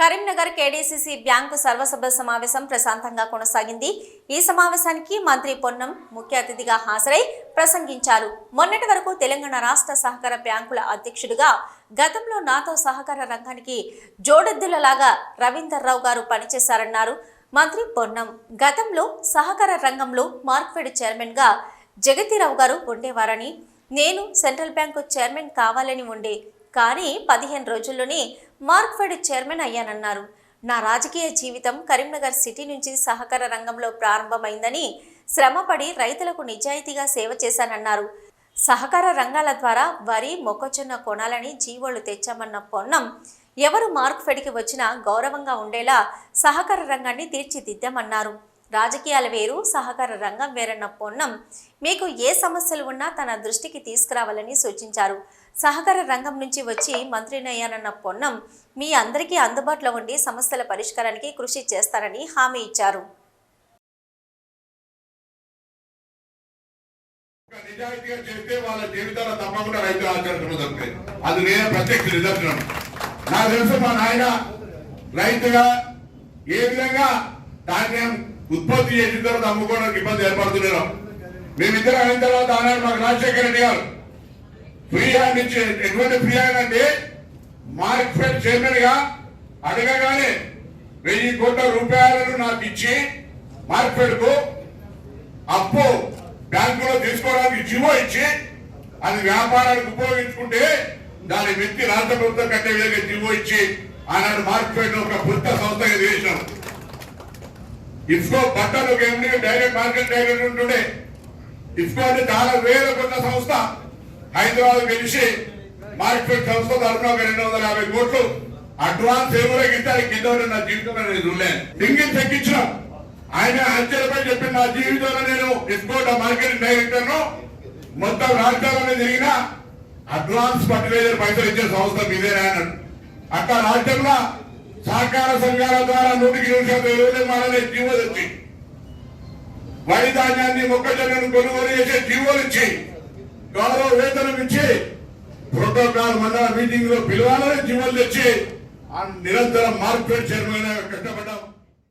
Karimnagar KDCC bank సర్వసభ్య సమావేశం ప్రశాంతంగా కొనసాగింది. ఈ సమావేశానికి మంత్రి పొన్నం ముఖ్య అతిథిగా హాజరై ప్రసంగించారు. మొన్నటి వరకు తెలంగాణ రాష్ట్ర సహకార బ్యాంకుల అధ్యక్షుడిగా గతంలో నాతో సహకార రంగానికి జోడెద్దులలాగా రవీందర్ రావు గారు పనిచేశారన్నారు. మంత్రి పొన్నం గతంలో సహకార రంగంలో మార్క్ఫెడ్ చైర్మన్గా జగతిరావు గారు ఉండేవారని నేను సెంట్రల్ బ్యాంకు చైర్మన్ కావాలని ఉండే కానీ పదిహేను రోజుల్లోనే మార్క్ఫెడ్ చైర్మన్ అయ్యానన్నారు. నా రాజకీయ జీవితం కరీంనగర్ సిటీ నుంచి సహకార రంగంలో ప్రారంభమైందని శ్రమపడి రైతులకు నిజాయితీగా సేవ చేశానన్నారు. సహకార రంగాల ద్వారా వరి మొక్కజొన్న కొనాలని జీవోలు తెచ్చామన్న పొన్నం ఎవరు మార్క్ఫెడ్కి వచ్చినా గౌరవంగా ఉండేలా సహకార రంగాన్ని తీర్చిదిద్దామన్నారు. రాజకీయాలు వేరు సహకార రంగం వేరన్న పొన్నం మీకు ఏ సమస్యలు ఉన్నా తన దృష్టికి తీసుకురావాలని సూచించారు. సహకార రంగం నుంచి వచ్చి మంత్రినయ్యానన్న పొన్నం మీ అందరికీ అందుబాటులో ఉండి సమస్యల పరిష్కారానికి కృషి చేస్తారని హామీ ఇచ్చారు. ఒక నిజాయితీగా చేస్తే వాళ్ళ జీవితాల్లో తప్పకుండా రైతులు ఆచరించడం జరుగుతుంది అది నేనే ప్రత్యక్ష నిదర్శనం. నాకు తెలుసు మా నాయన రైతుగా ఏ విధంగా ధాన్యం ఉత్పత్తి చేసిన తర్వాత అమ్ముకోవడానికి ఇబ్బంది ఏర్పడుతున్నాం మేమిద్దరం అయిన తర్వాత ఆనాడు మాకు రాజశేఖర రెడ్డి గారు ఫ్రీ హ్యాండ్ ఇచ్చి ఎటువంటి ఫ్రీ హ్యాండ్ అంటే మార్కెట్ చైర్మన్గా అడగగానే వెయ్యి కోట్ల రూపాయలను నాకు ఇచ్చి మార్కెట్కు అప్పు బ్యాంకులో తీసుకోవడానికి జీవో ఇచ్చి అది వ్యాపారానికి ఉపయోగించుకుంటే దాని వ్యక్తి రాష్ట్ర ప్రభుత్వం కట్టే విధంగా జీవో ఇచ్చి ఆనాడు మార్కెట్ ఒక కొత్త సంస్థగా చేసినాం ఇఫ్కో బట్టలు ఎండి డైరెక్ట్ మార్కెట్ డైరెక్ట్ ఉంటుండే. ఇఫ్కో అంటే చాలా వేల కొత్త సంస్థ. హైదరాబాద్ గెలిచి మార్కెట్ సంస్థ తరఫున ఒక రెండు వందల యాభై కోట్లు. అడ్వాన్స్ ఏమో ఇస్తారు కింద నా జీవితంలో నేను చూడలేను సింగిల్ తగ్గించినాం ఆయన అంచెలపై చెప్పిన నా జీవితంలో నేను ఇస్కోట మార్కెట్ డైరెక్టర్ను మొత్తం రాష్ట్రాలను తిరిగిన అడ్వాన్స్ ఫర్టిలైజర్ పైసలు ఇచ్చే సంస్థ మీదేనా అన్నాడు. అక్కడ రాష్ట్రంలో సహకార సంఘాల ద్వారా నూటికి నూట యాభై రోజులు మనల్ని జీవో వైధాన్యాన్ని మొక్కజొన్నను కొనుగోలు చేసే జీవోలు ఇచ్చి గౌరవ వేతనం ఇచ్చి ప్రోటోకాల్ మండల మీటింగ్లో పిలవాలని జీవోలు తెచ్చి ఆ నిరంతరం మార్కెట్ చైర్మన్ కష్టపడ్డాం.